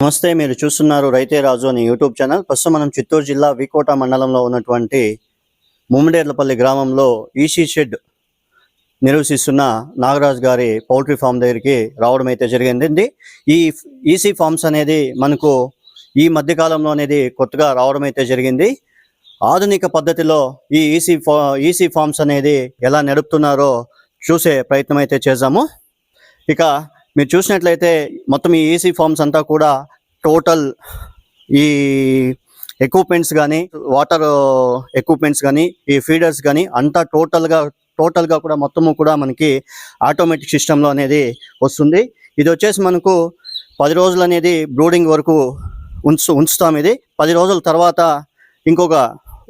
నమస్తే మీరు చూస్తున్నారు రైతే రాజు అనే యూట్యూబ్ ఛానల్. ప్రస్తుతం మనం చిత్తూరు జిల్లా వికోట మండలంలో ఉన్నటువంటి ముమ్మడేర్లపల్లి గ్రామంలో ఈసీ షెడ్ నిర్వహిస్తున్న నాగరాజు గారి పౌల్ట్రీ ఫామ్ దగ్గరికి రావడం అయితే జరిగింది. ఈ ఈసీ ఫార్మ్స్ అనేది మనకు ఈ మధ్యకాలంలో అనేది కొత్తగా రావడం అయితే జరిగింది. ఆధునిక పద్ధతిలో ఈ ఈసీ ఫా ఈసీ ఫార్మ్స్ అనేది ఎలా నడుపుతున్నారో చూసే ప్రయత్నం అయితే చేద్దాము. ఇక మీరు చూసినట్లయితే మొత్తం ఈ ఈసీ ఫార్మ్స్ అంతా కూడా టోటల్ ఈ ఎక్విప్మెంట్స్ కానీ వాటర్ ఎక్విప్మెంట్స్ కానీ ఈ ఫీడర్స్ కానీ అంతా టోటల్గా టోటల్గా కూడా మొత్తము కూడా మనకి ఆటోమేటిక్ సిస్టంలో అనేది వస్తుంది. ఇది వచ్చేసి మనకు పది రోజులు అనేది బ్రూడింగ్ వరకు ఉంచు ఉంచుతాం ఇది. పది రోజుల తర్వాత ఇంకొక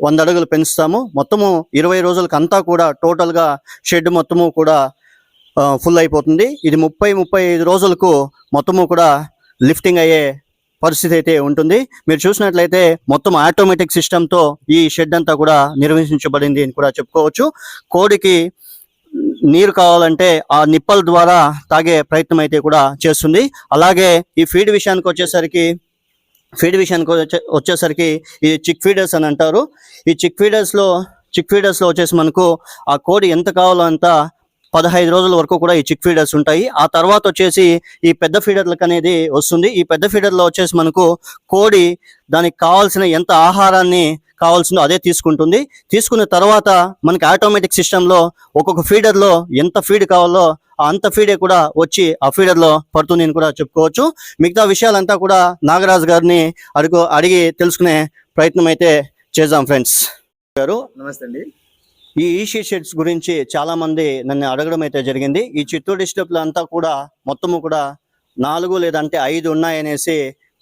వంద అడుగులు పెంచుతాము. మొత్తము ఇరవై రోజులకి అంతా కూడా టోటల్గా షెడ్ మొత్తము కూడా ఫుల్ అయిపోతుంది. ఇది ముప్పై ముప్పై ఐదు రోజులకు మొత్తము కూడా లిఫ్టింగ్ అయ్యే పరిస్థితి అయితే ఉంటుంది. మీరు చూసినట్లయితే మొత్తం ఆటోమేటిక్ సిస్టంతో ఈ షెడ్ అంతా కూడా నిర్వహించబడింది అని కూడా చెప్పుకోవచ్చు. కోడికి నీరు కావాలంటే ఆ నిప్పల ద్వారా తాగే ప్రయత్నం అయితే కూడా చేస్తుంది. అలాగే ఈ ఫీడ్ విషయానికి వచ్చేసరికి ఫీడ్ విషయానికి వచ్చే- వచ్చేసరికి ఈ చిక్ ఫీడర్స్ అని అంటారు. ఈ చిక్ ఫీడర్స్లో చిక్ ఫీడర్స్లో వచ్చేసి మనకు ఆ కోడి ఎంత కావాలో అంత పదహైదు రోజుల వరకు కూడా ఈ చిక్ ఫీడర్స్ ఉంటాయి. ఆ తర్వాత వచ్చేసి ఈ పెద్ద ఫీడర్లకు అనేది వస్తుంది. ఈ పెద్ద ఫీడర్లో వచ్చేసి మనకు కోడి దానికి కావాల్సిన ఎంత ఆహారాన్ని కావాల్సిందో అదే తీసుకుంటుంది. తీసుకున్న తర్వాత మనకి ఆటోమేటిక్ సిస్టంలో ఒక్కొక్క ఫీడర్లో ఎంత ఫీడ్ కావాలో ఆ అంత ఫీడే కూడా వచ్చి ఆ ఫీడర్లో పడుతుంది అని కూడా చెప్పుకోవచ్చు. మిగతా విషయాలంతా కూడా నాగరాజు గారిని అడుగు అడిగి తెలుసుకునే ప్రయత్నం అయితే చేద్దాం ఫ్రెండ్స్. గారు నమస్తే అండి. ఈ ఈసీ షెడ్స్ గురించి చాలామంది నన్ను అడగడం అయితే జరిగింది. ఈ చిత్తూరు డిస్టిక్లో అంతా కూడా మొత్తము కూడా నాలుగు లేదంటే ఐదు ఉన్నాయనేసి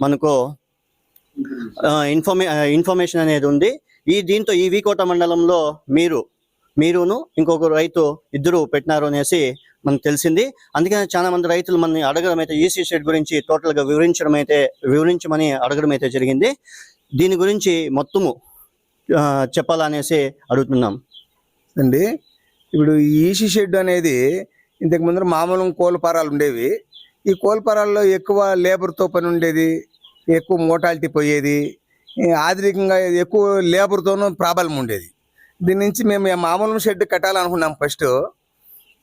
మనకు ఇన్ఫర్మే ఇన్ఫర్మేషన్ అనేది ఉంది. ఈ దీంతో ఈ వీకోట మండలంలో మీరు మీరును ఇంకొక రైతు ఇద్దరు పెట్టినారు అనేసి మనకు తెలిసింది. అందుకని చాలా మంది రైతులు మనని అడగడం అయితే ఈసీ షెడ్ గురించి టోటల్గా వివరించడం అయితే వివరించమని అడగడం అయితే జరిగింది. దీని గురించి మొత్తము చెప్పాలనేసి అడుగుతున్నాం. అండి. ఇప్పుడు ఈసీ షెడ్ అనేది ఇంతకు ముందర మామూలు కోళ్ళపారాలు ఉండేవి. ఈ కోళ్ళపారాల్లో ఎక్కువ లేబర్తో పని ఉండేది ఎక్కువ మోటాలిటీ పోయేది ఆధునికంగా ఎక్కువ లేబర్తోనూ ప్రాబ్లం ఉండేది. దీని నుంచి మేము మామూలం మామూలు షెడ్ కట్టాలనుకున్నాం ఫస్ట్.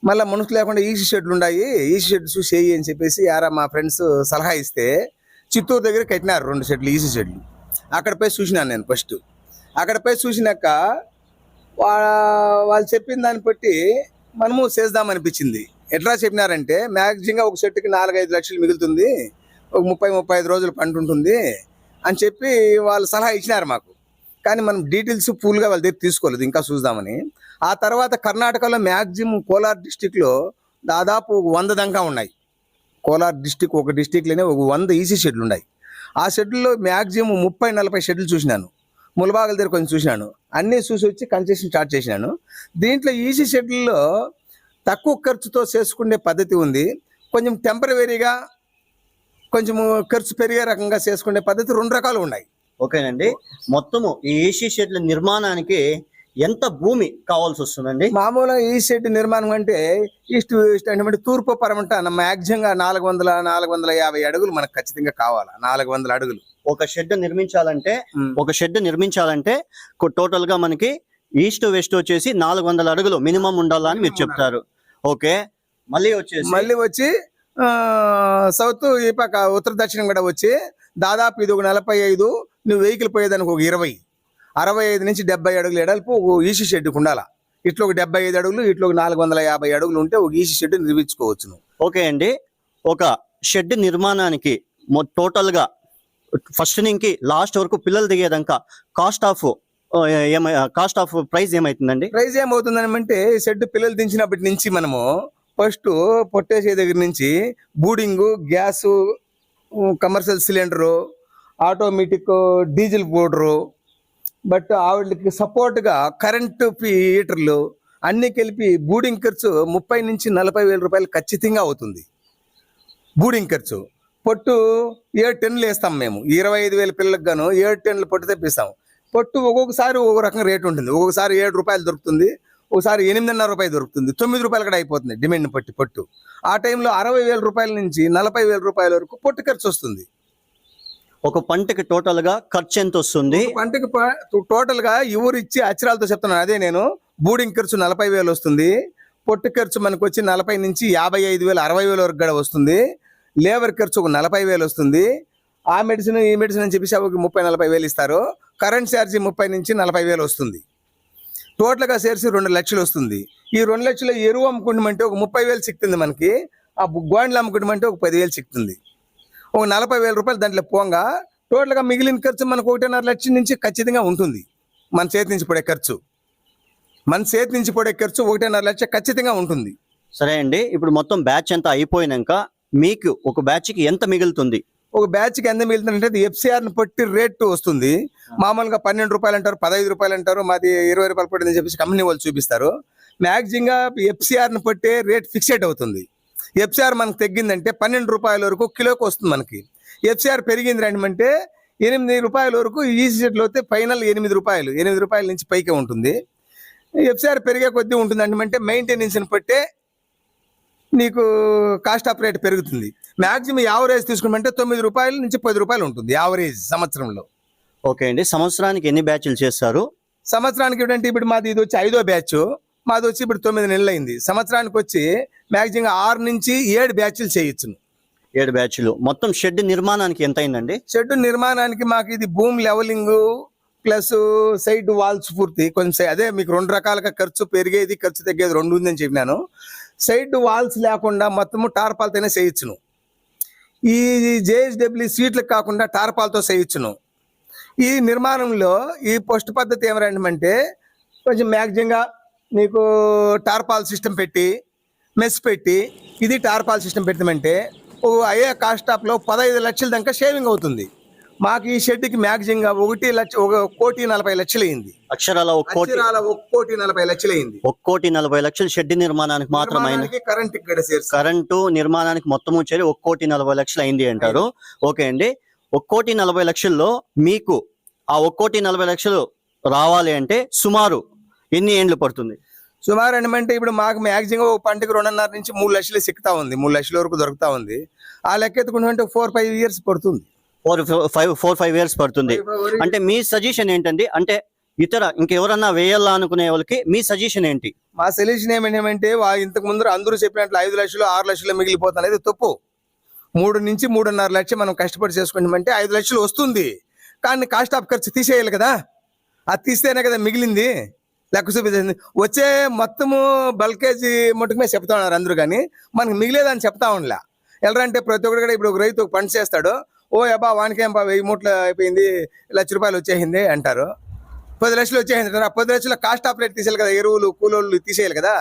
మళ్ళీ మనుషులు లేకుండా ఈసీ షెడ్లు ఉన్నాయి ఈసీ షెడ్ చూసి అని చెప్పేసి యారా మా ఫ్రెండ్స్ సలహా ఇస్తే చిత్తూరు దగ్గర కట్టినారు రెండు షెడ్లు ఈసీ షెడ్లు. అక్కడ పోయి చూసినాను నేను ఫస్ట్. అక్కడ పోయి చూసినాక వాళ్ళు చెప్పిన దాన్ని బట్టి మనము చేద్దామనిపించింది ఎట్లా చెప్పినారంటే మ్యాక్సిమంగా ఒక చెట్టుకి నాలుగైదు లక్షలు మిగులుతుంది ఒక ముప్పై ముప్పై ఐదు రోజులు పంట ఉంటుంది అని చెప్పి వాళ్ళు సలహా ఇచ్చినారు మాకు. కానీ మనం డీటెయిల్స్ ఫుల్గా వాళ్ళ దగ్గర తీసుకోలేదు ఇంకా చూద్దామని. ఆ తర్వాత కర్ణాటకలో మ్యాక్సిమం కోలార్ డిస్టిక్లో దాదాపు ఒక వంద దంకా ఉన్నాయి. కోలార్ డిస్టిక్ ఒక డిస్టిక్లోనే ఒక వంద ఈసీ షెడ్లు ఉన్నాయి. ఆ షెడ్లలో మ్యాక్సిమం ముప్పై నలభై షెడ్లు చూసినాను. ములబాగల దగ్గర కొంచెం చూసినాను. అన్నీ చూసి వచ్చి కన్స్ట్రక్షన్ స్టార్ట్ చేసినాను. దీంట్లో ఈసీ షెడ్యూల్లో తక్కువ ఖర్చుతో చేసుకునే పద్ధతి ఉంది. కొంచెం టెంపరవరీగా కొంచెం ఖర్చు పెరిగే రకంగా చేసుకునే పద్ధతి రెండు రకాలు ఉన్నాయి. ఓకేనండి. మొత్తము ఈ ఏసీ షెడ్ల నిర్మాణానికి ఎంత భూమి కావాల్సి వస్తుందండి? మామూలుగా ఈ షెడ్ నిర్మాణం అంటే ఈస్ట్ ఈస్ట్ అంటే తూర్పు పరమంట మ్యాక్సిమంగా నాలుగు వందల నాలుగు వందల యాభై అడుగులు మనకు ఖచ్చితంగా కావాలి? నాలుగు వందల అడుగులు. ఒక షెడ్ నిర్మించాలంటే. ఒక షెడ్ నిర్మించాలంటే టోటల్గా మనకి ఈస్ట్ వెస్ట్ వచ్చేసి నాలుగు వందల అడుగులు మినిమం ఉండాలని మీరు చెప్తారు. ఓకే? మళ్ళీ వచ్చేసి మళ్ళీ వచ్చి సౌత్ ఈ పక్క ఉత్తర దక్షిణం కూడా వచ్చి దాదాపు ఇది ఒక నలభై ఐదు నువ్వు వెహికల్ పోయేదానికి ఒక ఇరవై. అరవై ఐదు నుంచి డెబ్బై అడుగులు ఎడల్పు ఒక ఈసీ షెడ్కి ఉండాల. ఇట్లా ఒక డెబ్బై ఐదు అడుగులు ఇట్లా ఒక నాలుగు వందల యాభై అడుగులు ఉంటే ఒక ఈసీ షెడ్ నిర్మించుకోవచ్చు ఓకే అండి. ఒక షెడ్ నిర్మాణానికి టోటల్గా ఫస్ట్ నుంచి లాస్ట్ వరకు పిల్లలు దిగేదాకా కాస్ట్ ఆఫ్ ఏమై కాస్ట్ ఆఫ్ ప్రైస్ ఏమైతుందండి? ప్రైస్ ఏమవుతుందని అంటే షెడ్ పిల్లలు దించినప్పటి నుంచి మనము ఫస్ట్ పొట్టేసే దగ్గర నుంచి brooding gas commercial cylinder automatic diesel powder but ఆవిడకి సపోర్ట్గా కరెంటు హీటర్లు అన్నీ కలిపి బూడింగ్ ఖర్చు ముప్పై నుంచి నలభై వేల రూపాయలు ఖచ్చితంగా అవుతుంది. బూడింగ్ ఖర్చు. పొట్టు ఏడు టెన్లు వేస్తాం మేము. ఇరవై ఐదు వేల పిల్లలకు గాను ఏడు టెన్లు పొట్టు తెప్పిస్తాం. పొట్టు ఒక్కొక్కసారి ఒక్కొక్క రకం రేటు ఉంటుంది. ఒక్కొక్కసారి ఏడు రూపాయలు దొరుకుతుంది. ఒకసారి ఎనిమిదిన్నర రూపాయలు దొరుకుతుంది. తొమ్మిది రూపాయలు కూడా అయిపోతుంది డిమాండ్ పట్టి పొట్టు. ఆ టైంలో అరవై వేల రూపాయల నుంచి నలభై వేల రూపాయల వరకు పొట్టు ఖర్చు వస్తుంది. ఒక పంటకి టోటల్గా ఖర్చు ఎంత వస్తుంది? పంటకి టోటల్గా ఈ ఊరు ఇచ్చి అక్షరాలతో చెప్తున్నాను. అదే నేను. బూడింగ్ ఖర్చు నలభై వేలు వస్తుంది. పొట్టు ఖర్చు మనకు వచ్చి నలభై నుంచి యాభై ఐదు వేలు అరవై వేల వరకు కూడా వస్తుంది. లేబర్ ఖర్చు ఒక నలభై వేలు వస్తుంది. ఆ మెడిసిన్ ఈ మెడిసిన్ అని చెప్పేసి అవి ముప్పై నలభై వేలు ఇస్తారు. కరెంట్ ఛార్జీ ముప్పై నుంచి నలభై వేలు వస్తుంది. టోటల్గా చేర్చి రెండు లక్షలు వస్తుంది. ఈ రెండు లక్షలు ఎరువు అమ్ముకుంటామంటే ఒక ముప్పై వేలు చిక్తుంది మనకి. ఆ గోండ్లు అమ్ముకుంటామంటే ఒక పదివేలు చిక్తుంది ఒక నలభై వేల రూపాయలు దాంట్లో పోగా టోటల్గా మిగిలిన ఖర్చు మనకు ఒకటిన్నర లక్షల నుంచి ఖచ్చితంగా ఉంటుంది. మన చేతి నుంచి పడే ఖర్చు. మన చేతి నుంచి పడే ఖర్చు ఒకటిన్నర లక్ష ఖచ్చితంగా ఉంటుంది. సరే అండి ఇప్పుడు మొత్తం బ్యాచ్ అంతా అయిపోయినాక మీకు ఒక బ్యాచ్కి ఎంత మిగులుతుంది? ఒక బ్యాచ్కి ఎంత మిగులుతుందంటే అది ఎఫ్సిఆర్ని బట్టి రేటు వస్తుంది. మామూలుగా పన్నెండు రూపాయలు అంటారు పదహైదు రూపాయలు అంటారు మాది ఇరవై రూపాయలు పడిందని చెప్పేసి కంపెనీ వాళ్ళు చూపిస్తారు. మ్యాక్సిమంగా ఎఫ్సిఆర్ని బట్టి రేట్ ఫిక్సెడ్ అవుతుంది. ఎఫ్సిఆర్ మనకు తగ్గిందంటే పన్నెండు రూపాయల వరకు కిలోకి వస్తుంది మనకి. ఎఫ్సిఆర్ పెరిగింది అంటే ఎనిమిది రూపాయల వరకు ఈజీ సెట్లో అయితే ఫైనల్ ఎనిమిది రూపాయలు ఎనిమిది రూపాయల నుంచి పైకే ఉంటుంది. ఎఫ్సిఆర్ పెరిగే కొద్దీ ఉంటుంది అంటే మెయింటెనెన్స్ని బట్టే నీకు కాస్ట్ ఆఫ్ రేట్ పెరుగుతుంది. మ్యాక్సిమం యావరేజ్ తీసుకున్నమంటే తొమ్మిది రూపాయల నుంచి పది రూపాయలు ఉంటుంది యావరేజ్ సంవత్సరంలో. ఓకే అండి. సంవత్సరానికి ఎన్ని బ్యాచ్లు చేస్తారు? సంవత్సరానికి ఏంటంటే ఇప్పుడు మాది ఇది వచ్చి ఐదో బ్యాచ్. మాది వచ్చి ఇప్పుడు తొమ్మిది నెలలు అయింది. సంవత్సరానికి వచ్చి మ్యాక్సిమం ఆరు నుంచి ఏడు బ్యాచ్లు చేయొచ్చును ఏడు బ్యాచ్లు. మొత్తం షెడ్ నిర్మాణానికి ఎంత అయిందండి? షెడ్ నిర్మాణానికి మాకు ఇది భూమి లెవలింగ్ ప్లస్ సైడ్ వాల్స్ పూర్తి. కొంచెం అదే మీకు రెండు రకాలుగా ఖర్చు పెరిగేది ఖర్చు తగ్గేది రెండు ఉందని చెప్పినాను. సైడ్ వాల్స్ లేకుండా మొత్తము టార్పాలతోనే చేయొచ్చును ఈ జేఎస్డబ్ల్యూ సీట్లకు కాకుండా టార్పాలతో చేయొచ్చును ఈ నిర్మాణంలో ఈ పోస్ట్ పద్ధతి ఏమరంటే కొంచెం మ్యాక్సిమంగా నీకు టార్పాల్ సిస్టమ్ పెట్టి మెస్ పెట్టి ఇది టార్పాల్ సిస్టమ్ పెట్టమంటే ఓ అయ్యే కాస్ట్ ఆఫ్లో పదహైదు లక్షల దాకా షేవింగ్ అవుతుంది. మాకు ఈ షెడ్కి మ్యాక్సిమంగా ఒకటి లక్ష ఒక కోటి నలభై లక్షలు అయింది. అక్షరాల ఒక కోటి అక్షరాల ఒక కోటి నలభై లక్షలు అయింది. ఒక కోటి నలభై లక్షలు షెడ్ నిర్మాణానికి మాత్రమే కరెంట్ ఇక్కడ కరెంటు నిర్మాణానికి మొత్తము చేరి ఒక కోటి నలభై లక్షలు అయింది అంటారు. ఓకే అండి. ఒక కోటి నలభై లక్షల్లో మీకు ఆ ఒక కోటి నలభై లక్షలు రావాలి అంటే సుమారు ఎన్ని ఏండ్లు పడుతుంది? సుమారు అంటే ఇప్పుడు మాకు మ్యాక్సిమం ఒక పంటకి రెండున్నర నుంచి మూడు లక్షలు సిక్కుతా ఉంది. మూడు లక్షల వరకు దొరుకుతా ఉంది. ఆ లెక్క ఎత్తుకుంటే ఫోర్ ఫైవ్ ఇయర్స్ పడుతుంది. Four five four five years పడుతుంది. అంటే మీ సజెషన్ ఏంటండి? అంటే ఇతర ఇంకెవరన్నా వేయాలా అనుకునే వాళ్ళకి మీ సజెషన్ ఏంటి? మా సొల్యూషన్ ఏమంటే ఇంతకు ముందు అందరూ చెప్పినట్లు ఐదు లక్షలు ఆరు లక్షలు మిగిలిపోతుంది ఇది తప్పు. మూడు నుంచి మూడున్నర లక్షలు మనం కష్టపడి చేసుకుంటామంటే ఐదు లక్షలు వస్తుంది. కానీ కాస్ట్ ఆఫ్ ఖర్చు తీసేయాలి కదా. అది తీస్తేనే కదా మిగిలింది. లెక్క చూపించింది వచ్చే మొత్తము బల్కేజీ మటుకు మీద చెప్తా ఉన్నారు అందరూ కానీ మనకు మిగిలేదని చెప్తా ఉండలే. ఎలా అంటే ప్రతి ఒక్కరు కూడా ఇప్పుడు ఒక రైతు పంట చేస్తాడు. ఓ అబ్బా వానికేం బా వెయ్యి మూట్లు అయిపోయింది లక్ష రూపాయలు వచ్చేసింది అంటారు. పది లక్షలు వచ్చేసింది అంటారు. ఆ పది లక్షల కాస్ట్ ఆఫ్ రేట్ తీసేయాలి కదా ఎరువులు కూలోళ్ళు తీసేయాలి కదా.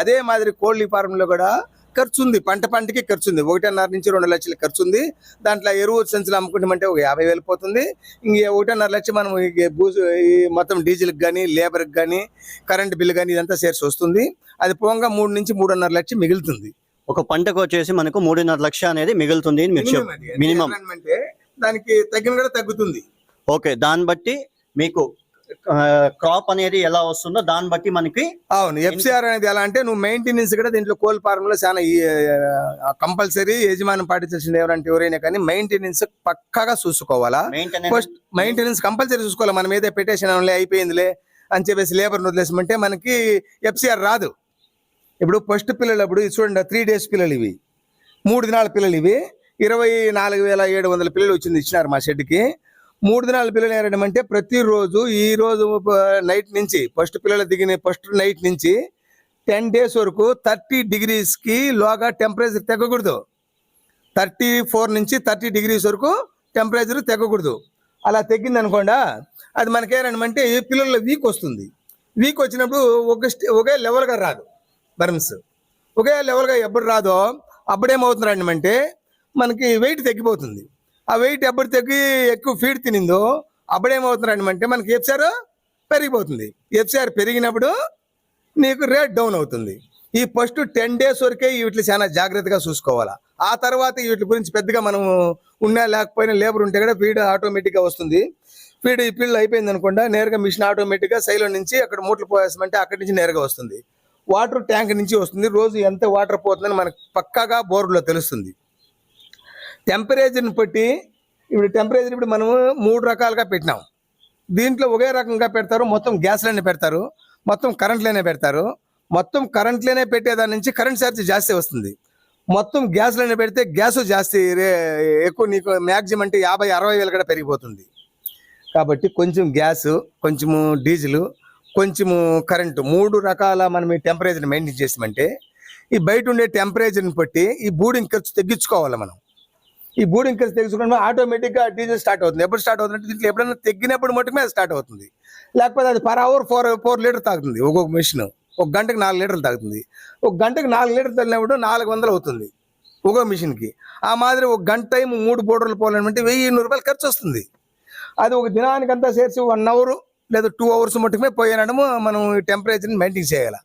అదే మాదిరి కోళ్ళీ ఫారంలో కూడా ఖర్చు ఉంది. పంట పంటకి ఖర్చు ఉంది. ఒకటిన్నర నుంచి రెండు లక్షల ఖర్చు ఉంది. దాంట్లో ఎరువు సంచులు అమ్ముకుంటామంటే ఒక యాభై వేలు పోతుంది. ఇంక ఒకటిన్నర లక్ష మనం ఈ బూజు ఈ మొత్తం డీజిల్కి కానీ లేబర్కి కానీ కరెంట్ బిల్లు కానీ ఇదంతా చేర్చి వస్తుంది. అది పోగా మూడు నుంచి మూడున్నర లక్ష మిగులుతుంది. ఒక పంటకు వచ్చేసి మనకు మూడున్నర లక్ష అనేది మిగులుతుంది మీరు మినిమం. అంటే దానికి తగ్గిన కూడా తగ్గుతుంది. ఓకే దాన్ని బట్టి మీకు క్రాప్ అనేది ఎలా వస్తుందో దాన్ని బట్టి మనకి అవును ఎఫ్సిఆర్ అనేది ఎలా అంటే నువ్వు మెయింటెనెన్స్ కూడా దీంట్లో కోల్ ఫార్మ్లో చాలా కంపల్సరీ యజమానం పాటించాల్సింది ఎవరంటే ఎవరైనా కానీ మెయింటెనెన్స్ పక్కాగా చూసుకోవాలా? మెయింటెనెన్స్ ఫస్ట్ మెయింటెనెన్స్ కంపల్సరీ చూసుకోవాలి? మనం ఏదో పెట్టేసిన అయిపోయిందిలే అని చెప్పేసి లేబర్ వదిలేసామంటే మనకి ఎఫ్సిఆర్ రాదు. ఇప్పుడు ఫస్ట్ పిల్లలు అప్పుడు చూడండి త్రీ డేస్ పిల్లలు ఇవి. మూడు దినాల పిల్లలు ఇవి. ఇరవై నాలుగు వేల ఏడు వందల పిల్లలు వచ్చింది ఇచ్చినారు మా షెడ్కి మూడు దినాల పిల్లలు ఏరడమంటే ప్రతిరోజు ఈ రోజు నైట్ నుంచి ఫస్ట్ పిల్లలు దిగిన ఫస్ట్ నైట్ నుంచి టెన్ డేస్ వరకు థర్టీ డిగ్రీస్కి లోగా టెంపరేచర్ తగ్గకూడదు. థర్టీ ఫోర్ నుంచి థర్టీ డిగ్రీస్ వరకు టెంపరేచర్ తగ్గకూడదు. అలా తగ్గింది అనుకోండా అది మనకేరనమంటే ఈ పిల్లల్లో వీక్ వస్తుంది. వీక్ వచ్చినప్పుడు ఒక స్టే- ఒకే లెవెల్గా రాదు. బర్మ్స్ ఒకే లెవెల్గా ఎప్పుడు రాదో అప్పుడేమవుతున్నారండి అంటే మనకి వెయిట్ తగ్గిపోతుంది. ఆ వెయిట్ ఎప్పుడు తగ్గి ఎక్కువ ఫీడ్ తినిందో అప్పుడేమవుతున్నారండి అంటే మనకి ఎఫ్సిఆర్ పెరిగిపోతుంది. ఎఫ్సిఆర్ పెరిగినప్పుడు నీకు రేట్ డౌన్ అవుతుంది. ఈ ఫస్ట్ టెన్ డేస్ వరకే వీటిని చాలా జాగ్రత్తగా చూసుకోవాలా. ఆ తర్వాత వీటి గురించి పెద్దగా మనం ఉన్నా లేకపోయినా లేబర్ ఉంటే కూడా ఫీడ్ ఆటోమేటిక్గా వస్తుంది. ఫీడ్ ఈ పిల్లలు అయిపోయింది అనుకుండా నేరుగా మిషన్ ఆటోమేటిక్గా సైలో నుంచి అక్కడ మూట్లు పోయేసామంటే అక్కడి నుంచి నేరుగా వస్తుంది. వాటర్ ట్యాంక్ నుంచి వస్తుంది. రోజు ఎంత వాటర్ పోతుందని మనకు పక్కాగా బోర్డులో తెలుస్తుంది. టెంపరేచర్ని బట్టి ఇప్పుడు టెంపరేచర్ ఇప్పుడు మనము మూడు రకాలుగా పెట్టినాం. దీంట్లో ఒకే రకంగా పెడతారు. మొత్తం గ్యాస్లోనే పెడతారు. మొత్తం కరెంట్లోనే పెడతారు. మొత్తం కరెంట్లోనే పెట్టేదాని నుంచి కరెంట్ ఛార్జ్ జాస్తి వస్తుంది. మొత్తం గ్యాస్లోనే పెడితే గ్యాస్ జాస్తి రే ఎక్కువ నీకు మ్యాక్సిమం అంటే యాభై అరవై వేలు కూడా పెరిగిపోతుంది. కాబట్టి కొంచెం గ్యాస్ కొంచెము డీజిల్ కొంచెము కరెంటు మూడు రకాల మనం ఈ టెంపరేచర్ మెయింటైన్ చేసామంటే ఈ బయట ఉండే టెంపరేచర్ని బట్టి ఈ బూడింగ్ ఖర్చు తగ్గించుకోవాలి మనం. ఈ బూడింగ్ ఖర్చు తగ్గించుకోవడం ఆటోమేటిక్గా డీజిల్ స్టార్ట్ అవుతుంది. ఎప్పుడు స్టార్ట్ అవుతుంది అంటే దీంట్లో ఎప్పుడైనా తగ్గినప్పుడు మటుమే స్టార్ట్ అవుతుంది. లేకపోతే అది per hour four four litre తాగుతుంది. ఒక్కొక్క మిషన్ ఒక గంటకు నాలుగు లీటర్లు తాగుతుంది. ఒక గంటకు నాలుగు లీటర్లు తగినప్పుడు నాలుగు వందలు అవుతుంది ఒక్కో మిషన్కి ఆ మాదిరి ఒక గంట టైం మూడు బోర్డర్లు పోవాలంటే వెయ్యి ఎన్నూరు రూపాయలు ఖర్చు వస్తుంది. అది ఒక దినానికంతా చేర్చి వన్ అవర్ లేదా టూ అవర్స్ మట్టుమే పోయినడము మనం ఈ టెంపరేచర్ని మెయింటైన్ చేయాలి.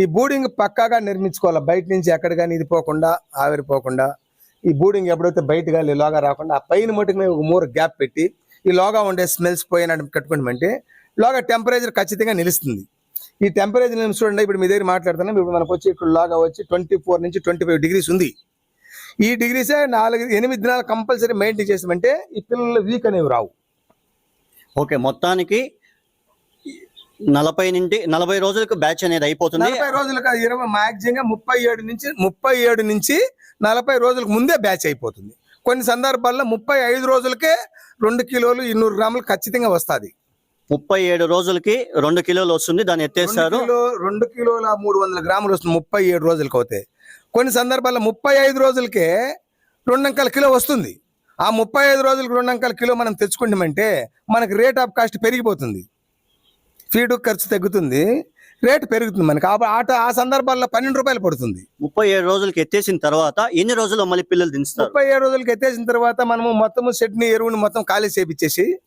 ఈ బూడింగ్ పక్కాగా నిర్మించుకోవాలి. బయట నుంచి ఎక్కడ కానీ ఇది పోకుండా ఆవిరిపోకుండా ఈ బూడింగ్ ఎప్పుడైతే బయట కానీ లోగా రాకుండా ఆ పైన మట్టుకు ఒక మూర గ్యాప్ పెట్టి ఈ లోగా ఉండే స్మెల్స్ పోయినట్టు కట్టుకుంటామంటే లోగా టెంపరేచర్ ఖచ్చితంగా నిలుస్తుంది. ఈ టెంపరేచర్ నేను చూడండి ఇప్పుడు మీ దగ్గర మాట్లాడుతున్నాం ఇప్పుడు మనకు వచ్చి ఇక్కడ లోగా వచ్చి ట్వంటీ ఫోర్ నుంచి ట్వంటీ ఫైవ్ డిగ్రీస్ ఉంది. ఈ డిగ్రీసే నాలుగు ఎనిమిది దినాలు కంపల్సరీ మెయింటైన్ చేసామంటే ఈ పిల్లలు వీక్ అనేవి రావు. ఓకే మొత్తానికి నలభై నుండి నలభై రోజులకు బ్యాచ్ అనేది అయిపోతుంది. నలభై రోజులకు ఇరవై మ్యాక్సిమంగా ముప్పై ఏడు నుంచి ముప్పై ఏడు నుంచి నలభై రోజులకు ముందే బ్యాచ్ అయిపోతుంది. కొన్ని సందర్భాల్లో ముప్పై ఐదు రోజులకే రెండు కిలోలు ఇన్నూరు గ్రాములు ఖచ్చితంగా వస్తుంది. ముప్పై ఏడు రోజులకి రెండు కిలోలు వస్తుంది దాన్ని ఎత్తేస్తారు. రెండు కిలోల మూడు వందల గ్రాములు వస్తుంది ముప్పై ఏడు రోజులకు అవుతాయి కొన్ని సందర్భాల్లో ముప్పై ఐదు రోజులకే రెండు అంకాల కిలో వస్తుంది. ఆ ముప్పై ఐదు రోజులకు రెండు అంకాల కిలో మనం తెచ్చుకుంటామంటే మనకి రేట్ ఆఫ్ కాస్ట్ పెరిగిపోతుంది. ఫీడ్ ఖర్చు తగ్గుతుంది రేట్ పెరుగుతుంది మనకి. ఆ- ఆట ఆ సందర్భాల్లో పన్నెండు రూపాయలు పడుతుంది. ముప్పై ఏడు రోజులకి ఎత్తేసిన తర్వాత ఎన్ని రోజుల్లో మళ్ళీ పిల్లలు దించుతారు? ముప్పై ఏడు రోజులకి ఎత్తేసిన తర్వాత మనము మొత్తము షెడ్ని ఎరువుని మొత్తం ఖాళీ చేపించేసి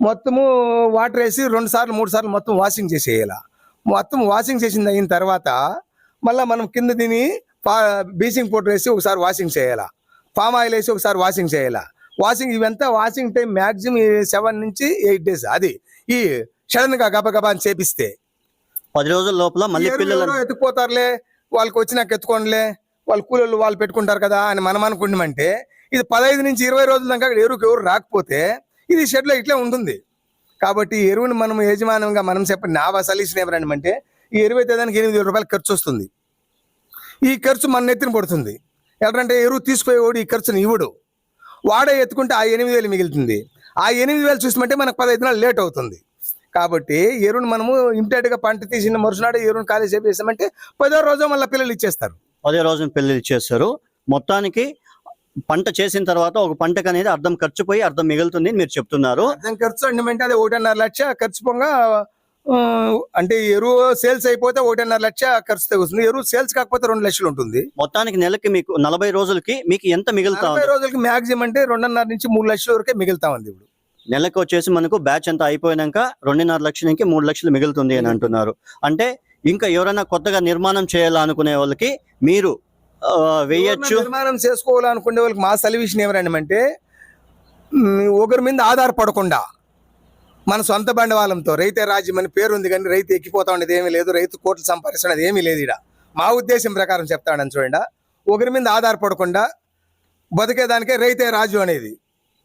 మొత్తము వాటర్ వేసి రెండు సార్లు మూడు సార్లు మొత్తం వాషింగ్ చేసేయాల. మొత్తం వాషింగ్ చేసింది అయిన తర్వాత మళ్ళీ మనం కింద దీని పా బీచింగ్ పౌడర్ వేసి ఒకసారి వాషింగ్ చేయాలా. పామ్ ఆయిల్ వేసి ఒకసారి వాషింగ్ చేయాలా. వాషింగ్ ఇవంతా వాషింగ్ టైం మ్యాక్సిమం సెవెన్ నుంచి ఎయిట్ డేస్. అది ఈ సడన్గా గబగబా అని చేపిస్తే పది రోజుల లోపల మళ్ళీ పిల్లలు ఎత్తుకుపోతారులే వాళ్ళకి వచ్చినాక ఎత్తుకోండిలే వాళ్ళ కూలీలు వాళ్ళు పెట్టుకుంటారు కదా అని మనం అనుకుంటామంటే ఇది పదహైదు నుంచి ఇరవై రోజుల దాకా ఎరువుకి ఎవరు రాకపోతే ఇది షెడ్లో ఇట్లే ఉంటుంది. కాబట్టి ఎరువుని మనం యజమానంగా మనం చెప్పండి నా ఎవరండి అంటే ఈ ఎరువు అయితే దానికి ఎనిమిది వేల రూపాయలు ఖర్చు వస్తుంది. ఈ ఖర్చు మన నెత్తిన పడుతుంది. ఎవరంటే ఎరువు తీసుకుపోయేవాడు ఈ ఖర్చుని ఇవ్వడు. వాడే ఎత్తుకుంటే ఆ ఎనిమిది వేలు మిగులుతుంది. ఆ ఎనిమిది వేలు చూసిమంటే మనకు పదహైదు నెలలు లేట్ అవుతుంది. కాబట్టి ఎరువును మనము immediate గా పంట తీసిన మరుసనాడు ఎరువును ఖాళీ చేసేసామంటే పదో రోజు మళ్ళీ పిల్లలు ఇచ్చేస్తారు. పదే రోజున పిల్లలు ఇచ్చేస్తారు. మొత్తానికి పంట చేసిన తర్వాత ఒక పంటకు అనేది అర్థం ఖర్చు పోయి అర్థం మిగులుతుంది మీరు చెప్తున్నారు. అర్థం ఖర్చు అంటే అది ఒకటిన్నర లక్ష ఖర్చు పొంగా అంటే ఎరువు సేల్స్ అయిపోతే ఒకటిన్నర లక్ష ఖర్చు తగ్గుతుంది. ఎరువు సేల్స్ కాకపోతే రెండు లక్షలు ఉంటుంది. మొత్తానికి నెలకి మీకు నలభై రోజులకి మీకు ఎంత మిగులుతా నలభై రోజులకి మాక్సిమం అంటే రెండున్నర నుంచి మూడు లక్షల వరకే మిగులుతా ఉంది ఇప్పుడు. నెలకు వచ్చేసి మనకు బ్యాచ్ అంతా అయిపోయినాక రెండున్నర లక్షల నుంచి మూడు లక్షలు మిగులుతుంది అని అంటున్నారు. అంటే ఇంకా ఎవరైనా కొత్తగా నిర్మాణం చేయాలనుకునే వాళ్ళకి మీరు వేయచ్చు. నిర్మాణం చేసుకోవాలనుకునే వాళ్ళకి మా సొల్యూషన్ ఏమనంటే అంటే ఒకరి మీద ఆధారపడకుండా మన సొంత బండవాళ్ళంతో రైతే రాజ్యం అని పేరు ఉంది కానీ రైతు ఎక్కిపోతా ఉండేది ఏమీ లేదు రైతు కోట్లు సంపాదిస్తున్నది ఏమీ లేదు ఇడ మా ఉద్దేశం ప్రకారం చెప్తాడని చూడండి. ఒకరి మీద ఆధారపడకుండా బతికేదానికే రైతే రాజు అనేది.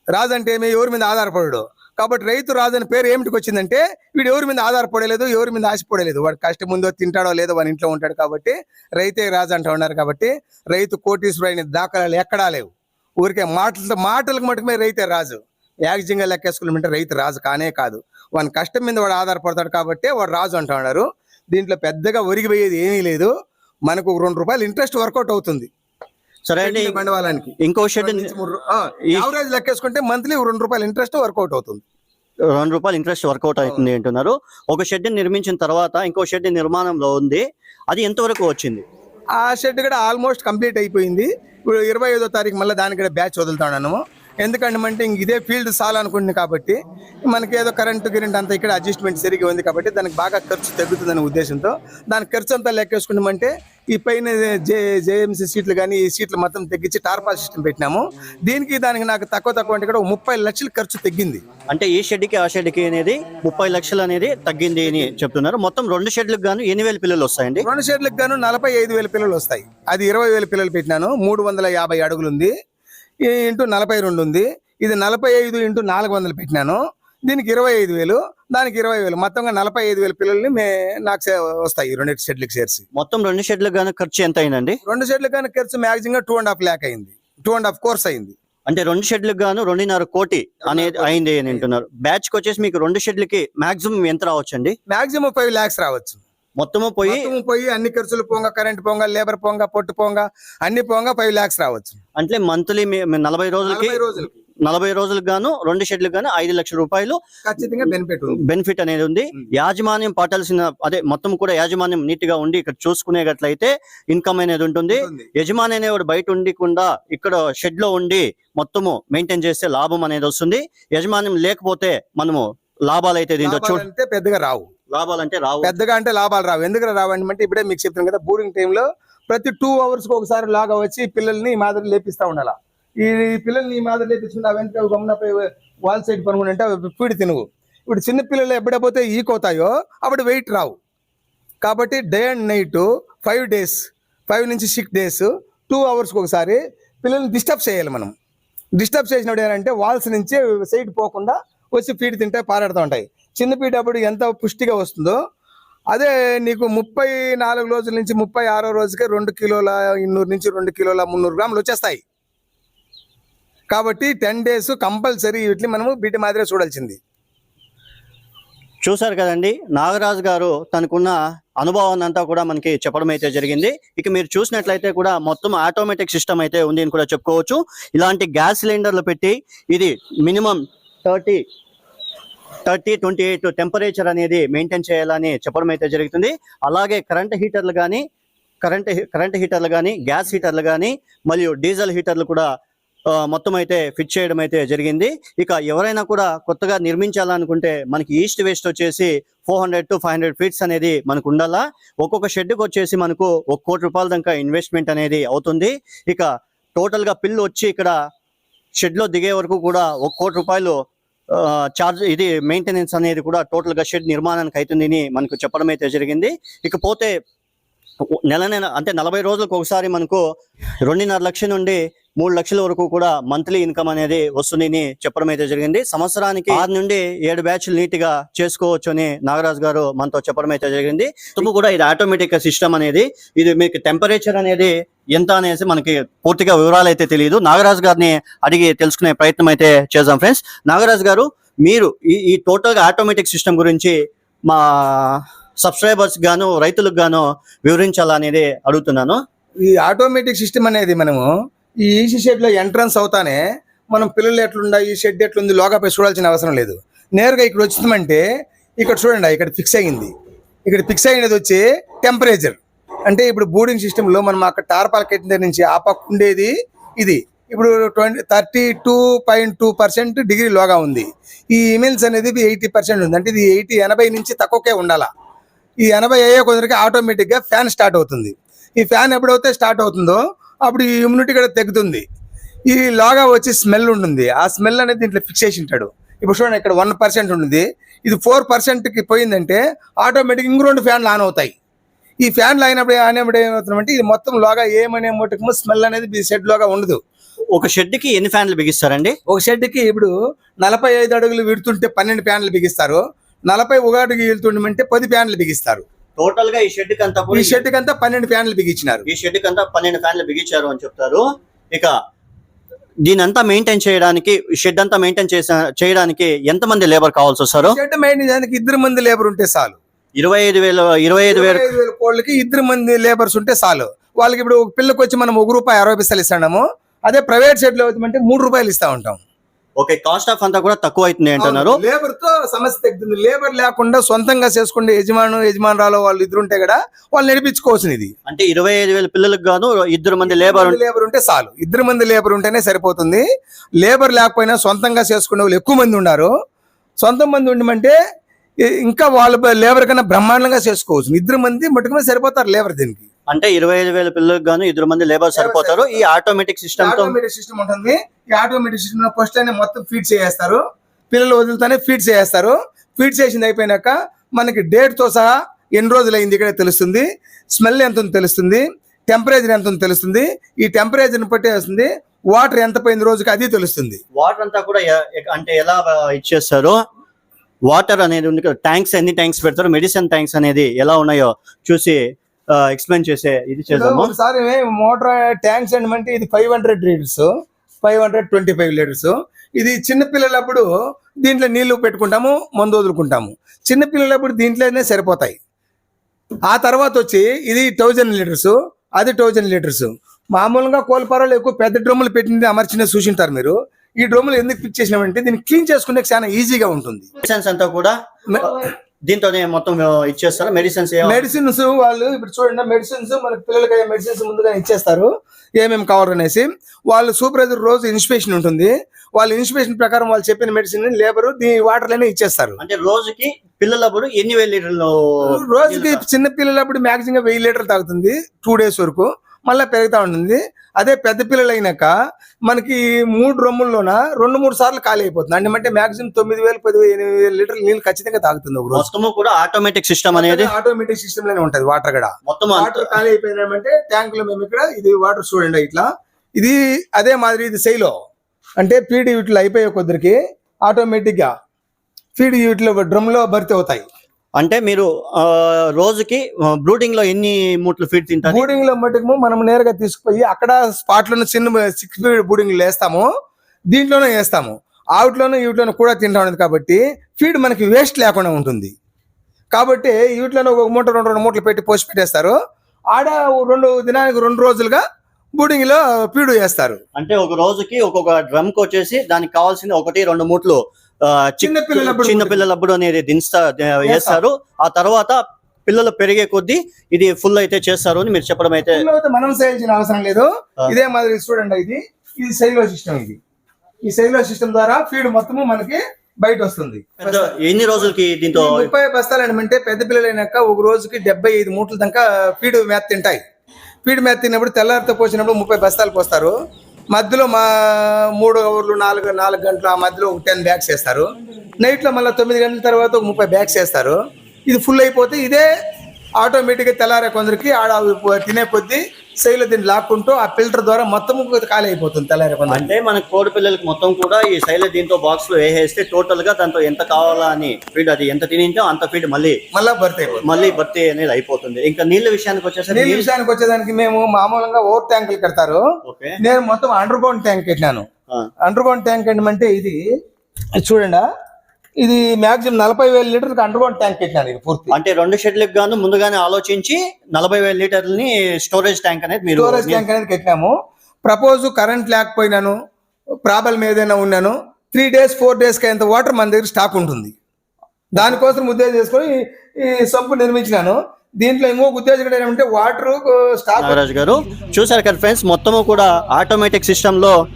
రాజు అంటే ఏమి? ఎవరి మీద ఆధారపడడు. కాబట్టి రైతు రాజు అని పేరు ఏమిటికి వచ్చిందంటే వీడు ఎవరి మీద ఆధారపడలేదు ఎవరి మీద ఆశపడలేదు వాడు కష్టం ముందో తింటాడో లేదో వాడి ఇంట్లో ఉంటాడు కాబట్టి రైతే రాజు అంటూ ఉన్నారు కాబట్టి రైతు కోటీశ్వరుడైన దాఖలాలు ఎక్కడా లేవు. ఊరికే మాటలతో మాటలకు మటుకుమే రైతే రాజు. యాక్జింగ్గా లెక్కేసుకున్నామంటే రైతు రాజు కానే కాదు. వాని కష్టం మీద వాడు ఆధారపడతాడు కాబట్టి వాడు రాజు అంటూ ఉన్నారు. దీంట్లో పెద్దగా ఒరిగిపోయేది ఏమీ లేదు. మనకు ఒక రెండు రూపాయలు ఇంట్రెస్ట్ వర్కౌట్ అవుతుంది. సరే అండి బండవాళ్ళకి ఇంకో షెడ్ యావరేజ్ లెక్కేసుకుంటే మంత్లీ రెండు రూపాయలు ఇంట్రెస్ట్ వర్కౌట్ అవుతుంది. రెండు రూపాయలు ఇంట్రెస్ట్ వర్కౌట్ అవుతుంది అంటున్నారు. ఒక షెడ్ నిర్మించిన తర్వాత ఇంకో షెడ్ నిర్మాణంలో ఉంది. అది ఎంతవరకు వచ్చింది? ఆ షెడ్ కూడా ఆల్మోస్ట్ కంప్లీట్ అయిపోయింది. ఇప్పుడు ఇరవై ఐదో తారీఖు మళ్ళీ దానికి కూడా బ్యాచ్ వదులుతాను ఎందుకంటే అంటే ఇంక ఇదే ఫీల్డ్ సాల్ అనుకుంటుంది కాబట్టి మనకి ఏదో కరెంటు గిరెంట్ అంతా ఇక్కడ అడ్జస్ట్మెంట్ సరిగ్గా ఉంది కాబట్టి దానికి బాగా ఖర్చు తగ్గుతుందనే ఉద్దేశంతో దాని ఖర్చు అంతా లెక్కేసుకున్నామంటే ఈ పైన జే జేఎంసీ సీట్లు కానీ ఈ సీట్లు మొత్తం తగ్గించి టార్పాల్ సిస్టమ్ పెట్టినాము. దీనికి దానికి నాకు తక్కువ తక్కువ అంటే కూడా ఒక ముప్పై లక్షలు ఖర్చు తగ్గింది. అంటే ఈ షెడ్కి ఆ షెడ్కి అనేది ముప్పై లక్షలు అనేది తగ్గింది అని చెప్తున్నారు. మొత్తం రెండు షెడ్లకు గాను ఎన్ని వేల పిల్లలు వస్తాయండి? రెండు షెడ్లకు గాను నలభై ఐదు వేల పిల్లలు వస్తాయి. అది ఇరవై వేల పిల్లలు పెట్టినాను. మూడు వందల యాభై అడుగులు ఉంది. ఇంటూ నలభై రెండు ఉంది. ఇది నలభై ఐదు ఇంటూ నాలుగు వందలు పెట్టినాను. దీనికి ఇరవై ఐదు వేలు దానికి ఇరవై వేలు. మొత్తంగా నలభై ఐదు వేల పిల్లల్ని మే నాకు వస్తాయి రెండు షెడ్లకు చేర్చి మొత్తం రెండు షెడ్లకు గాను ఖర్చు ఎంత అయిందండి? రెండు షెడ్ల కానీ ఖర్చు maximum two and half lakh అయింది. టూ అండ్ హాఫ్ కోర్స్ అయింది. అంటే రెండు షెడ్లకు గాను రెండున్నర కోటి అనేది అయింది అని అంటున్నారు. బ్యాచ్కి వచ్చేసి మీకు రెండు షెడ్లకి మాక్సిమం ఎంత రావచ్చు అండి మాక్సిమం ఫైవ్ ల్యాక్స్ రావచ్చు. మొత్తము పోయి పోయి అన్ని ఖర్చులు పోంగ కరెంట్ పోంగ లేబర్ పోంగ పొట్టు పోంగ అన్ని పోంగ ఫైవ్ ల్యాక్స్ రావచ్చు. అంటే మంత్లీ నలభై రోజులకి నలభై రోజులకి. నలభై రోజులకు గాను రెండు షెడ్లకు గాను ఐదు లక్షల రూపాయలు ఖచ్చితంగా బెనిఫిట్ బెనిఫిట్ అనేది ఉంది. యాజమాన్యం పాటాల్సిన అదే మొత్తం కూడా యాజమాన్యం నీట్గా ఉండి ఇక్కడ చూసుకునేటట్లయితే ఇన్కమ్ అనేది ఉంటుంది. యజమాని అనేవాడు బయట ఉండకుండా ఇక్కడ షెడ్లో ఉండి మొత్తము మెయింటైన్ చేస్తే లాభం అనేది వస్తుంది. యజమాన్యం లేకపోతే మనము లాభాలు అయితే దీంట్లో చూ లాభాలంటే పెద్దగా రావు. లాభాలు అంటే రావు. పెద్దగా అంటే లాభాలు రావు. ఎందుకు రావండి అంటే ఇప్పుడే మీకు చెప్తున్నాను కదా బోరింగ్ టైంలో ప్రతి టూ అవర్స్ ఒకసారి లాగా వచ్చి పిల్లల్ని ఈ మాదిరి లేపిస్తా ఉండాల? ఈ పిల్లల్ని మాదిరి లేపించుకుంటే వెంటనే గమనపై వాల్ సైడ్ పనుకుంటే అంటే అవి పీడి ఇప్పుడు చిన్న పిల్లలు ఎప్పుడైపోతే ఈకోతాయో అప్పుడు వెయిట్ రావు. కాబట్టి day and night five days five నుంచి సిక్స్ డేస్ టూ అవర్స్కి ఒకసారి పిల్లల్ని డిస్టర్బ్ చేయాలి మనం. డిస్టర్బ్ చేసినప్పుడు ఏంటంటే వాల్స్ నుంచి సైడ్ పోకుండా వచ్చి ఫీడ్ తింటే పారాడుతూ ఉంటాయి. చిన్న అప్పుడు ఎంత పుష్టిగా వస్తుందో అదే నీకు ముప్పై నాలుగు రోజుల నుంచి ముప్పై ఆరో రోజుకే రెండు కిలోల ఇన్నూరు నుంచి రెండు కిలోల మున్నూరు గ్రాములు వచ్చేస్తాయి. కాబట్టి టెన్ డేస్ కంపల్సరీ వీటిని మనము బీటి మాదిరే చూడాల్సింది. చూశారు కదండి నాగరాజు గారు తనకున్న అనుభవాన్ని అంతా కూడా మనకి చెప్పడం అయితే జరిగింది. ఇక మీరు చూసినట్లయితే కూడా మొత్తం ఆటోమేటిక్ సిస్టమ్ అయితే ఉంది అని కూడా చెప్పుకోవచ్చు. ఇలాంటి గ్యాస్ సిలిండర్లు పెట్టి ఇది minimum thirty thirty twenty eight temperature అనేది మెయింటైన్ చేయాలని చెప్పడం అయితే జరుగుతుంది. అలాగే కరెంట్ హీటర్లు కానీ కరెంట్ కరెంట్ హీటర్లు కానీ గ్యాస్ హీటర్లు కానీ మరియు డీజిల్ హీటర్లు కూడా మొత్తం అయితే ఫిట్ చేయడం అయితే జరిగింది. ఇక ఎవరైనా కూడా కొత్తగా నిర్మించాలనుకుంటే మనకి ఈస్ట్ వెస్ట్ వచ్చేసి four hundred to five hundred feets అనేది మనకు ఉండాలా? ఒక్కొక్క షెడ్కి వచ్చేసి మనకు ఒక కోటి రూపాయల దాకా ఇన్వెస్ట్మెంట్ అనేది అవుతుంది. ఇక టోటల్గా పిల్లు వచ్చి ఇక్కడ షెడ్లో దిగే వరకు కూడా ఒక కోటి రూపాయలు చార్జ్ ఇది మెయింటెనెన్స్ అనేది కూడా టోటల్గా షెడ్ నిర్మాణానికి అవుతుంది అని మనకు చెప్పడం అయితే జరిగింది. ఇకపోతే నెల నెల అంటే నలభై రోజులకు ఒకసారి మనకు రెండున్నర లక్షల నుండి మూడు లక్షల వరకు కూడా మంత్లీ ఇన్కమ్ అనేది వస్తుంది అని చెప్పడం అయితే జరిగింది. సంవత్సరానికి ఆరు నుండి ఏడు బ్యాచ్లు నీట్గా చేసుకోవచ్చు అని నాగరాజు గారు మనతో చెప్పడం అయితే జరిగింది. తుమ్ము కూడా ఇది ఆటోమేటిక్ సిస్టమ్ అనేది ఇది మీకు టెంపరేచర్ అనేది ఎంత అనేసి మనకి పూర్తిగా వివరాలు అయితే తెలియదు. నాగరాజు గారిని అడిగి తెలుసుకునే ప్రయత్నం అయితే చేద్దాం ఫ్రెండ్స్. నాగరాజు గారు మీరు ఈ ఈ టోటల్గా ఆటోమేటిక్ సిస్టమ్ గురించి మా సబ్స్క్రైబర్స్ గాను రైతులకు గాను వివరించాలనేది అడుగుతున్నాను. ఈ ఆటోమేటిక్ సిస్టమ్ అనేది మనము ఈ ఈసీ షెడ్లో ఎంట్రన్స్ అవుతానే మనం పిల్లలు ఎట్లుండా ఈ షెడ్ ఎట్లుంది లోగా పోయి చూడాల్సిన అవసరం లేదు. నేరుగా ఇక్కడ వచ్చిందంటే ఇక్కడ చూడండి ఇక్కడ ఫిక్స్ అయ్యింది ఇక్కడ ఫిక్స్ అయినది వచ్చి టెంపరేచర్ అంటే ఇప్పుడు బోర్డింగ్ సిస్టంలో మనం అక్కడ టార్పాల్ కట్టిన దగ్గర నుంచి ఆ పక్క ఉండేది ఇది. ఇప్పుడు twenty thirty two point two percent degree లోగా ఉంది. ఈ ఇమెయిల్స్ అనేది ఎయిటీ పర్సెంట్ ఉంది. అంటే ఇది ఎయిటీ ఎనభై నుంచి తక్కువకే ఉండాలా. ఈ ఎనభై అయ్యే కొందరికి ఆటోమేటిక్గా ఫ్యాన్ స్టార్ట్ అవుతుంది. ఈ ఫ్యాన్ ఎప్పుడైతే స్టార్ట్ అవుతుందో అప్పుడు ఈ ఇమ్యూనిటీ కూడా తగ్గుతుంది ఈ లాగా వచ్చి స్మెల్ ఉంటుంది. ఆ స్మెల్ అనేది దీంట్లో ఫిక్స్ చేసి ఉంటాడు. ఇప్పుడు చూడండి ఇక్కడ వన్ పర్సెంట్ ఉంటుంది. ఇది ఫోర్ పర్సెంట్కి పోయిందంటే ఆటోమేటిక్ ఇంక రెండు ఫ్యాన్లు ఆన్ అవుతాయి. ఈ ఫ్యాన్లు అయినప్పుడు అయినప్పుడు ఏమవుతుందంటే ఇది మొత్తం లోగా ఏమనే మటుకు స్మెల్ అనేది షెడ్ లోగా ఉండదు. ఒక షెడ్కి ఎన్ని ఫ్యాన్లు బిగిస్తారండి? ఒక షెడ్కి ఇప్పుడు నలభై ఐదు అడుగులు విడుతుంటే పన్నెండు ఫ్యాన్లు బిగిస్తారు. నలభై అడుగు వెళ్తుండమంటే పది ఫ్యాన్లు బిగిస్తారు. టోటల్గా ఈ షెడ్కి అంతా ఈ షెడ్కి అంతా పన్నెండు ఫ్యాన్లు బిగించినారు. ఈ షెడ్కి అంతా పన్నెండు ఫ్యాన్లు బిగించారు అని చెప్తారు. ఇక దీని అంతా మెయింటైన్ చేయడానికి షెడ్ అంతా మెయింటైన్ చేసా చేయడానికి ఎంత మంది లేబర్ కావాల్సి వస్తారు? షెడ్ మెయింటైన్ చేయడానికి ఇద్దరు మంది లేబర్ ఉంటే చాలు. ఇరవై ఐదు వేలు ఇరవై ఐదు వేలు. వేల కోళ్ళకి ఇద్దరు మంది లేబర్స్ ఉంటే చాలు. వాళ్ళకి ఇప్పుడు పిల్లకి వచ్చి మనం ఒక రూపాయి అరవై పైసలు ఇస్తాము. అదే ప్రైవేట్ షెడ్లో అవుతుందంటే మూడు రూపాయలు ఇస్తా ఉంటాం. ఓకే కాస్ట్ ఆఫ్ అంతా కూడా తక్కువ అవుతుంది అంటున్నారు. లేబర్తో సమస్య తగ్గుతుంది. లేబర్ లేకుండా సొంతంగా చేసుకుంటే యజమాను యజమానురాలు వాళ్ళు ఇద్దరు ఉంటే కూడా వాళ్ళు నడిపించుకోవచ్చు ఇది. అంటే ఇరవై ఐదు వేల పిల్లలకు గాను ఇద్దరు మంది లేబర్ లేబర్ ఉంటే చాలు. ఇద్దరు మంది లేబర్ ఉంటేనే సరిపోతుంది. లేబర్ లేకపోయినా సొంతంగా చేసుకునే వాళ్ళు ఎక్కువ మంది ఉన్నారు. సొంతం మంది ఉండమంటే ఇంకా వాళ్ళు లేబర్ కన్నా బ్రహ్మాండంగా చేసుకోవచ్చు. ఇద్దరు మంది మటుకునే సరిపోతారు లేబర్ దీనికి. అంటే ఇరవై ఐదు వేల పిల్లలకు గాను ఇద్దరు మంది లేబర్ సరిపోతారు. ఈ ఆటోమేటిక్ సిస్టమ్తో ఆటోమేటిక్ సిస్టమ్ ఉంటుంది. ఈ ఆటోమేటిక్ సిస్టమ్ ఫస్ట్ అనే మొత్తం ఫీడ్ చేస్తారు పిల్లలు వదులుతానే ఫీడ్ చేస్తారు ఫీడ్ చేసింది అయిపోయినాక మనకి డేట్తో సహా ఎన్ని రోజులు అయింది ఇక్కడ తెలుస్తుంది. స్మెల్ ఎంత తెలుస్తుంది. టెంపరేచర్ ఎంత తెలుస్తుంది. ఈ టెంపరేచర్ని బట్టి వస్తుంది. వాటర్ ఎంత పోయింది రోజుకి అది తెలుస్తుంది. వాటర్ అంతా కూడా అంటే ఎలా ఇచ్చేస్తారో వాటర్ అనేది ఉంది కదా ట్యాంక్స్ ఎన్ని ట్యాంక్స్ పెడతారు? మెడిసిన్ ట్యాంక్స్ అనేది ఎలా ఉన్నాయో చూసి ఎక్స్ప్లెయిన్ చేసే ఇది చేద్దాము? ఒకసారి మోటార్ ట్యాంక్స్ అంటే ఇది five hundred litres five hundred twenty five litres. ఇది చిన్న పిల్లలప్పుడు దీంట్లో నీళ్ళు పెట్టుకుంటాము మందు వదులుకుంటాము. చిన్న పిల్లలప్పుడు దీంట్లోనే సరిపోతాయి. ఆ తర్వాత వచ్చి ఇది థౌజండ్ లీటర్స్ అది థౌజండ్ లీటర్స్. మామూలుగా కోల్పారాలు ఎక్కువ పెద్ద డ్రమ్ములు పెట్టింది అమర్చిన చూసింటారు మీరు. ఈ డ్రమ్ములు ఎందుకు పిక్ చేసినామంటే దీన్ని క్లీన్ చేసుకునే చాలా ఈజీగా ఉంటుంది. అంతా కూడా దీంతోనే మొత్తం ఇచ్చేస్తారా? మెడిసిన్స్ మెడిసిన్స్ వాళ్ళు ఇప్పుడు చూడండి మెడిసిన్స్ మన పిల్లలకి అయ్యే మెడిసిన్స్ ముందుగా ఇచ్చేస్తారు. ఏమేమి కావాలి అనేసి. వాళ్ళు సూపర్వైజర్ రోజు ఇన్స్పెక్షన్ ఉంటుంది. వాళ్ళ ఇన్స్పెక్షన్ ప్రకారం వాళ్ళు చెప్పిన మెడిసిన్ లేబర్ దీని వాటర్లోనే ఇచ్చేస్తారు. అంటే రోజుకి పిల్లలప్పుడు ఎన్ని వేల లీటర్లు? రోజుకి చిన్న పిల్లలప్పుడు మాక్సిమం వెయ్యి లీటర్ తాగుతుంది. టూ డేస్ వరకు. మళ్ళీ పెరుగుతా ఉంటుంది. అదే పెద్ద పిల్లలు అయినాక మనకి మూడు రొమ్ముల్లోన రెండు మూడు సార్లు ఖాళీ అయిపోతుంది. అంటే అంటే మాక్సిమం తొమ్మిది వేలు పది వేలు ఎనిమిది వేల లీటర్లు నీళ్ళు ఖచ్చితంగా తాగుతుంది ఒక మొత్తము కూడా ఆటోమేటిక్ సిస్టమ్ అనేది? ఆటోమేటిక్ సిస్టమ్లోనే ఉంటది వాటర్ కూడా. మొత్తం వాటర్ ఖాళీ అయిపోయిందంటే ట్యాంక్లో మేము ఇక్కడ ఇది వాటర్ చూడండి ఇట్లా. ఇది అదే మాదిరి ఇది సెయిలో అంటే ఫీడ్ వీటిలో అయిపోయే కొద్దికి ఆటోమేటిక్గా ఫీడ్ వీటిలో డ్రమ్లో భర్తీ అవుతాయి. అంటే మీరు రోజుకి బ్రూడింగ్లో ఎన్ని మూట్లు ఫీడ్ తింటారు? బూడింగ్లో మటుకు మనం నేరుగా తీసుకుపోయి అక్కడ స్పాట్లోనే చిన్న సిక్స్ ఫీడ్ బూడింగ్ వేస్తాము దీంట్లోనే వేస్తాము. ఆవిట్లోనే వీటిలోనే కూడా తింటా ఉన్నది కాబట్టి ఫీడ్ మనకి వేస్ట్ లేకుండా ఉంటుంది. కాబట్టి వీటిలోనే ఒక మూట రెండు రెండు మూటలు పెట్టి పోసి పెట్టేస్తారు. ఆడ రెండు దినానికి రెండు రోజులుగా బూడింగ్లో ఫీడ్ వేస్తారు. అంటే ఒక రోజుకి ఒక్కొక్క డ్రమ్కి వచ్చేసి దానికి కావాల్సిన ఒకటి రెండు మూట్లు. చిన్న పిల్లలప్పుడు అనేది దించుతా వేస్తారు ఆ తర్వాత పిల్లలు పెరిగే కొద్దీ ఇది ఫుల్ అయితే చేస్తారు అని మీరు చెప్పడం అయితే మనం చేయాల్సిన అవసరం లేదు. ఇదే మాదిరి చూడండి ఇది ఇది సైలో సిస్టమ్ ఇది. ఈ సైలో సిస్టమ్ ద్వారా ఫీడ్ మొత్తము మనకి బయట వస్తుంది. ఎన్ని రోజులకి దీంతో ముప్పై బస్తాలు అంటే పెద్ద పిల్లలు అయినాక ఒక రోజుకి డెబ్బై ఐదు మూటల దాకా ఫీడ్ మేత తింటాయి. ఫీడ్ మేత తిన్నప్పుడు తెల్లారితో పోసినప్పుడు ముప్పై బస్తాలు పోస్తారు. మధ్యలో మా మూడు అవర్లు నాలుగు నాలుగు గంటలు ఆ మధ్యలో ఒక టెన్ బ్యాగ్స్ వేస్తారు. నైట్లో మళ్ళీ తొమ్మిది గంటల తర్వాత ఒక ముప్పై బ్యాగ్స్ వేస్తారు. ఇది ఫుల్ అయిపోతే ఇదే ఆటోమేటిక్గా తెల్లారే కొందరికి ఆడ తినే కొద్దీ శైలి దీన్ని లాక్కుంటూ ఆ ఫిల్టర్ ద్వారా మొత్తం ఖాళీ అయిపోతుంది తెల్లారే అంటే మన కోడి పిల్లలకి మొత్తం కూడా ఈ శైలి దీంతో బాక్స్లో వేసేస్తే టోటల్గా దాంతో ఎంత కావాలా అని ఫీడ్ అది ఎంత తినింటో అంత ఫీడ్ మళ్ళీ మళ్ళీ భర్తీ మళ్ళీ భర్తీ అనేది అయిపోతుంది. ఇంకా నీళ్ళ విషయానికి వచ్చేసరికి నీళ్ళ విషయానికి వచ్చేదానికి మేము మామూలుగా ఓవర్ ట్యాంకులు కడతారు. నేను మొత్తం అండర్ గ్రౌండ్ ట్యాంక్ కట్టినాను. అండర్ గ్రౌండ్ ట్యాంక్ అంటే ఇది. ఇది చూడండి? ఇది మాక్సిమం నలభై వేల లీటర్ అండర్ గ్రౌండ్ ట్యాంక్ కట్టినాను ఇది పూర్తి. అంటే రెండు షెడ్లకు గాను ముందుగానే ఆలోచించి నలభై వేల లీటర్లని స్టోరేజ్ ట్యాంక్ అనేది మీరు స్టోరేజ్ ట్యాంక్ అనేది కట్టినాము. ప్రపోజ్ కరెంట్ లేకపోయినాను ప్రాబ్లం ఏదైనా ఉన్నాను త్రీ డేస్ ఫోర్ డేస్కి అయ్యేంత వాటర్ మన దగ్గర స్టాక్ ఉంటుంది. దానికోసం ఉద్దేశం చేసుకొని ఈ- సంపు నిర్మించినాను. దీంట్లో ఇంకొక ఉద్దేశం ఏమంటే వాటర్ స్టాక్ గారు చూసారు కదా ఫ్రెండ్స్ మొత్తము కూడా ఆటోమేటిక్ సిస్టమ్లో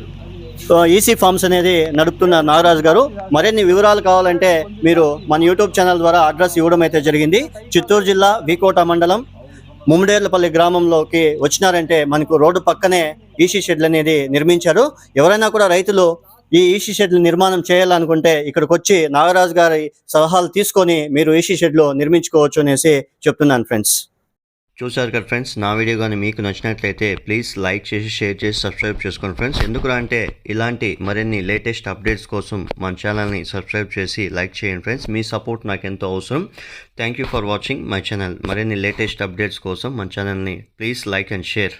ఈసీ ఫార్మ్స్ అనేది నడుపుతున్న నాగరాజు గారు. మరిన్ని వివరాలు కావాలంటే మీరు మన యూట్యూబ్ ఛానల్ ద్వారా అడ్రస్ ఇవ్వడం అయితే జరిగింది. చిత్తూరు జిల్లా వికోట మండలం ముమ్మడేర్లపల్లి గ్రామంలోకి వచ్చినారంటే మనకు రోడ్డు పక్కనే ఈసీ షెడ్లు అనేది నిర్మించారు. ఎవరైనా కూడా రైతులు ఈ ఈసీ షెడ్లు నిర్మాణం చేయాలనుకుంటే ఇక్కడికి వచ్చి నాగరాజు గారి సలహాలు తీసుకొని మీరు ఈసీ షెడ్లు నిర్మించుకోవచ్చు అనేసి చెప్తున్నాను ఫ్రెండ్స్ చూసారు కదా ఫ్రెండ్స్ నా వీడియో కానీ మీకు నచ్చినట్లయితే ప్లీజ్ లైక్ చేసి షేర్ చేసి సబ్స్క్రైబ్ చేసుకోండి ఫ్రెండ్స్. ఎందుకురా అంటే ఇలాంటి మరిన్ని లేటెస్ట్ అప్డేట్స్ కోసం మన ఛానల్ని సబ్స్క్రైబ్ చేసి లైక్ చేయండి ఫ్రెండ్స్. మీ సపోర్ట్ నాకు ఎంతో అవసరం. Thank you for watching my channel మరిన్ని లేటెస్ట్ అప్డేట్స్ కోసం మన ఛానల్ని ప్లీజ్ లైక్ అండ్ షేర్.